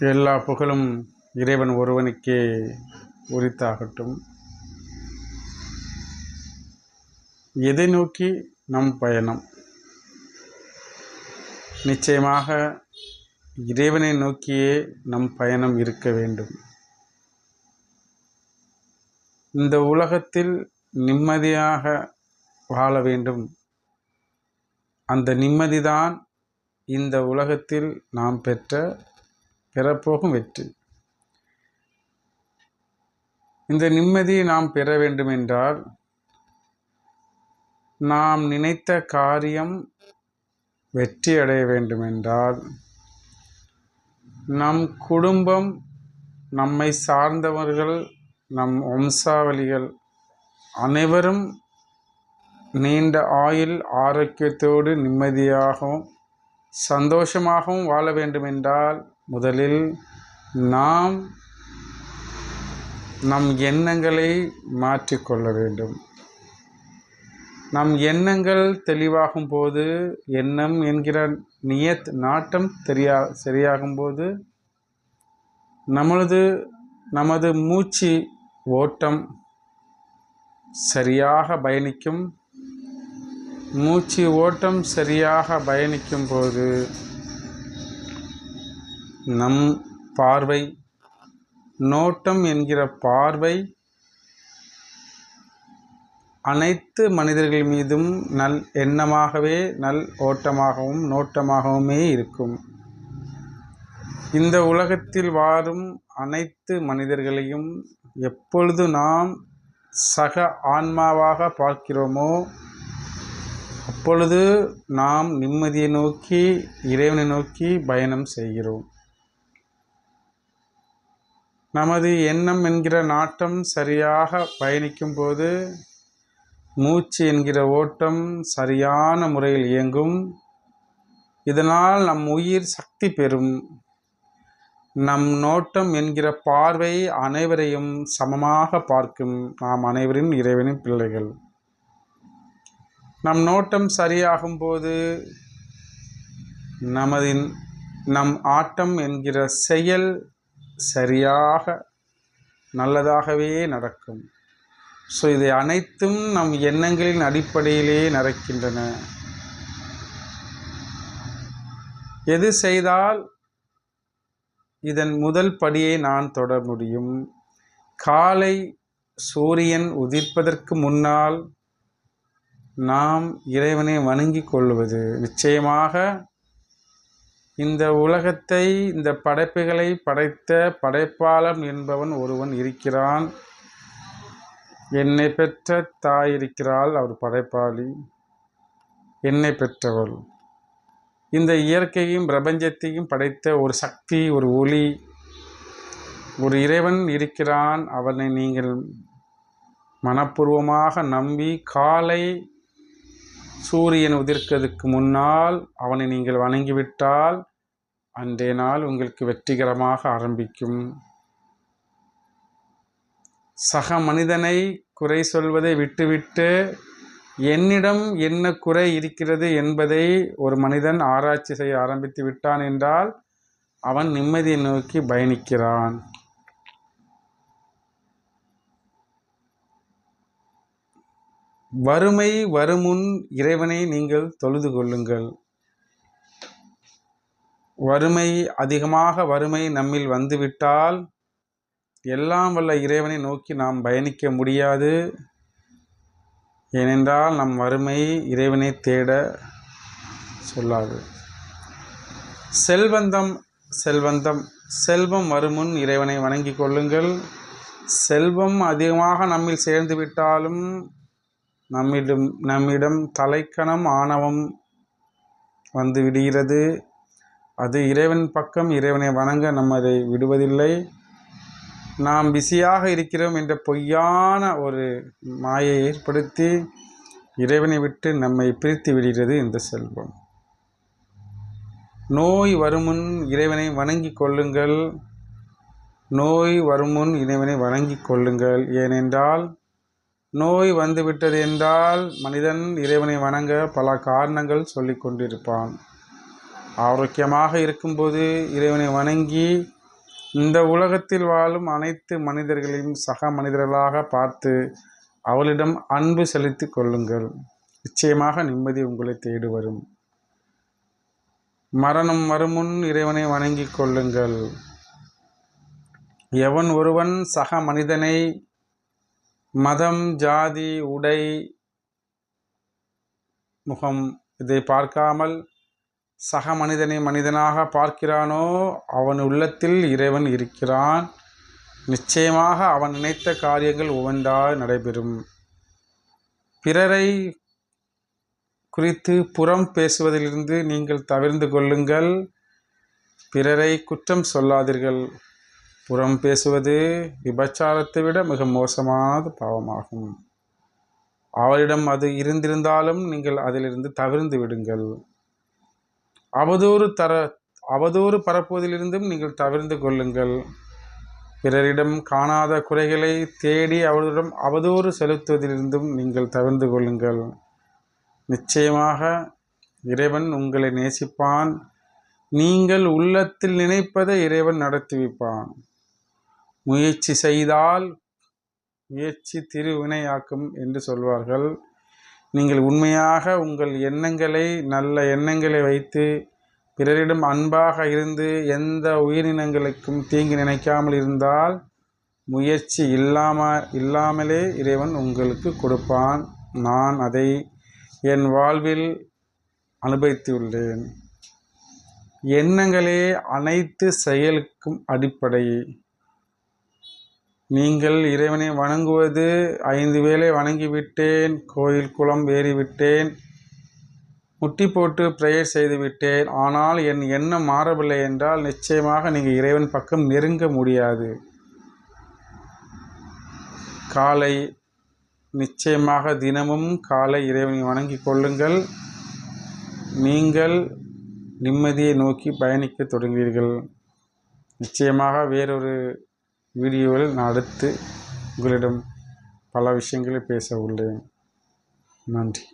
எல்லா புகழும் இறைவன் ஒருவனுக்கே உரித்தாகட்டும். எதை நோக்கி? நம் பயணம். நிச்சயமாக இறைவனை நோக்கியே நம் பயணம் இருக்க வேண்டும். இந்த உலகத்தில் நிம்மதியாக வாழ வேண்டும். அந்த நிம்மதிதான் இந்த உலகத்தில் நாம் பெற்ற பெறப்போகும் வெற்றி. இந்த நிம்மதியை நாம் பெற வேண்டுமென்றால் நாம் நினைத்த காரியம் வெற்றி அடைய வேண்டுமென்றால் நம் குடும்பம் நம்மை சார்ந்தவர்கள் நம் வம்சாவளிகள் அனைவரும் நீண்ட ஆயுள் ஆரோக்கியத்தோடு நிம்மதியாகவும் சந்தோஷமாகவும் வாழ வேண்டுமென்றால் முதலில் நாம் நம் எண்ணங்களை மாற்றிக்கொள்ள வேண்டும். நம் எண்ணங்கள் தெளிவாகும் போது எண்ணம் என்கிற நியத் நாட்டம் தெரியா சரியாகும் போது நம்மளது நமது மூச்சு ஓட்டம் சரியாக பயணிக்கும். மூச்சு ஓட்டம் சரியாக பயணிக்கும் போது நம் பார்வை நோட்டம் என்கிற பார்வை அனைத்து மனிதர்கள் மீதும் நல் எண்ணமாகவே நல் ஓட்டமாகவும் நோட்டமாகவுமே இருக்கும். இந்த உலகத்தில் வாழும் அனைத்து மனிதர்களையும் எப்பொழுது நாம் சக ஆன்மாவாக பார்க்கிறோமோ அப்பொழுது நாம் நிம்மதியை நோக்கி இறைவனை நோக்கி பயணம் செய்கிறோம். நமது எண்ணம் என்கிற நாட்டம் சரியாக பயணிக்கும் போது மூச்சு என்கிற ஓட்டம் சரியான முறையில் இயங்கும். இதனால் நம் உயிர் சக்தி பெறும். நம் நோட்டம் என்கிற பார்வை அனைவரையும் சமமாக பார்க்கும். நாம் அனைவரின் இறைவனின் பிள்ளைகள். நம் நோட்டம் சரியாகும் போது நமதின் நம் ஆட்டம் என்கிற செயல் சரியாக நல்லதாகவே நடக்கும். ஸோ இதை அனைத்தும் நம் எண்ணங்களின் அடிப்படையிலே நடக்கின்றன. எது செய்தால் இதன் முதல் படியை நான் தொட முடியும்? காலை சூரியன் உதிர்ப்பதற்கு முன்னால் நாம் இறைவனை வணங்கிக் கொள்வது நிச்சயமாக இந்த உலகத்தை இந்த படைப்புகளை படைத்த படைப்பாளன் என்பவன் ஒருவன் இருக்கிறான். என்னை பெற்ற தாய் இருக்கிறாள் அவர் படைப்பாளி. என்னை பெற்றவள். இந்த இயற்கையும் பிரபஞ்சத்தையும் படைத்த ஒரு சக்தி ஒரு ஒளி ஒரு இறைவன் இருக்கிறான். அவனை நீங்கள் மனப்பூர்வமாக நம்பி காலை சூரியன் உதிர்க்கிறதுக்கு முன்னால் அவனை நீங்கள் வணங்கிவிட்டால் அன்றைய நாள் உங்களுக்கு வெற்றிகரமாக ஆரம்பிக்கும். சக மனிதனை குறை சொல்வதை விட்டுவிட்டு என்னிடம் என்ன குறை இருக்கிறது என்பதை ஒரு மனிதன் ஆராய்ச்சி செய்ய ஆரம்பித்து விட்டான் என்றால் அவன் நிம்மதியை நோக்கி பயணிக்கிறான். வறுமை வருமுன் இறைவனை நீங்கள் தொழுது கொள்ளுங்கள். வறுமை அதிகமாக வறுமை நம்மில் வந்துவிட்டால் எல்லாம் வல்ல இறைவனை நோக்கி நாம் பயணிக்க முடியாது. ஏனென்றால் நம் வறுமை இறைவனை தேட சொல்லாது. செல்வந்தம் செல்வந்தம் செல்வம் வருமுன் இறைவனை வணங்கிக் கொள்ளுங்கள். செல்வம் அதிகமாக நம்மில் சேர்ந்து விட்டாலும் நம்மிடம் நம்மிடம் தலைக்கணம் ஆணவம் வந்து விடுகிறது. அது இறைவன் பக்கம் இறைவனை வணங்க நம்மதை விடுவதில்லை. நாம் பிஸியாக இருக்கிறோம் என்ற பொய்யான ஒரு மாயை ஏற்படுத்தி இறைவனை விட்டு நம்மை பிரித்து விடுகிறது இந்த செல்வம். நோய் வருமுன் இறைவனை வணங்கிக் கொள்ளுங்கள். நோய் வருமுன் இறைவனை வணங்கிக் கொள்ளுங்கள். ஏனென்றால் நோய் வந்துவிட்டது என்றால் மனிதன் இறைவனை வணங்க பல காரணங்கள் சொல்லி கொண்டிருப்பான். ஆரோக்கியமாக இருக்கும்போது இறைவனை வணங்கி இந்த உலகத்தில் வாழும் அனைத்து மனிதர்களையும் சக மனிதர்களாக பார்த்து அவளிடம் அன்பு செலுத்தி கொள்ளுங்கள். நிச்சயமாக நிம்மதி உங்களை தேடி வரும். மரணம் வருமுன் இறைவனை வணங்கிக் கொள்ளுங்கள். எவன் ஒருவன் சக மனிதனை மதம் ஜாதி உடை முகம் இதை பார்க்காமல் சக மனிதனை மனிதனாக பார்க்கிறானோ? அவன் உள்ளத்தில் இறைவன் இருக்கிறான். நிச்சயமாக அவன் நினைத்த காரியங்கள் ஒவ்வொன்றாக நடைபெறும். பிறரை குறித்து புறம் பேசுவதிலிருந்து நீங்கள் தவிர்ந்து கொள்ளுங்கள். பிறரை குற்றம் சொல்லாதீர்கள். புறம் பேசுவது விபச்சாரத்தை விட மிக மோசமான பாவமாகும். அவரிடம் அது இருந்திருந்தாலும் நீங்கள் அதிலிருந்து தவிர்ந்து விடுங்கள். அவதூறு தர அவதூறு பரப்புவதிலிருந்தும் நீங்கள் தவிர்ந்து கொள்ளுங்கள். பிறரிடம் காணாத குறைகளை தேடி அவர்களிடம் அவதூறு செலுத்துவதிலிருந்தும் நீங்கள் தவிர்ந்து கொள்ளுங்கள். நிச்சயமாக இறைவன் உங்களை நேசிப்பான். நீங்கள் உள்ளத்தில் நினைப்பதை இறைவன் நடத்தி வைப்பான். முயற்சி செய்தால் முயற்சி திருவினையாக்கும் என்று சொல்வார்கள். நீங்கள் உண்மையாக உங்கள் எண்ணங்களை நல்ல எண்ணங்களை வைத்து பிறரிடம் அன்பாக இருந்து எந்த உயிரினங்களுக்கும் தீங்கு நினைக்காமல் இருந்தால் முயற்சி இல்லாமல் இல்லாமலே இறைவன் உங்களுக்கு கொடுப்பான். நான் அதை என் வாழ்வில் அனுபவித்துள்ளேன். எண்ணங்களே அனைத்து செயலுக்கும் அடிப்படை. நீங்கள் இறைவனை வணங்குவது ஐந்து வேளை வணங்கிவிட்டேன் கோயில் குளம் ஏறிவிட்டேன் முட்டி போட்டு ப்ரேயர் செய்துவிட்டேன். ஆனால் என் எண்ணம் மாறவில்லை என்றால் நிச்சயமாக நீங்கள் இறைவன் பக்கம் நெருங்க முடியாது. காலை நிச்சயமாக தினமும் காலை இறைவனை வணங்கி கொள்ளுங்கள். நீங்கள் நிம்மதியை நோக்கி பயணிக்க தொடங்குவீர்கள். நிச்சயமாக வேறொரு வீடியோவில் நான் அடுத்து உங்களிடம் பல விஷயங்களை பேச உள்ளேன். நன்றி.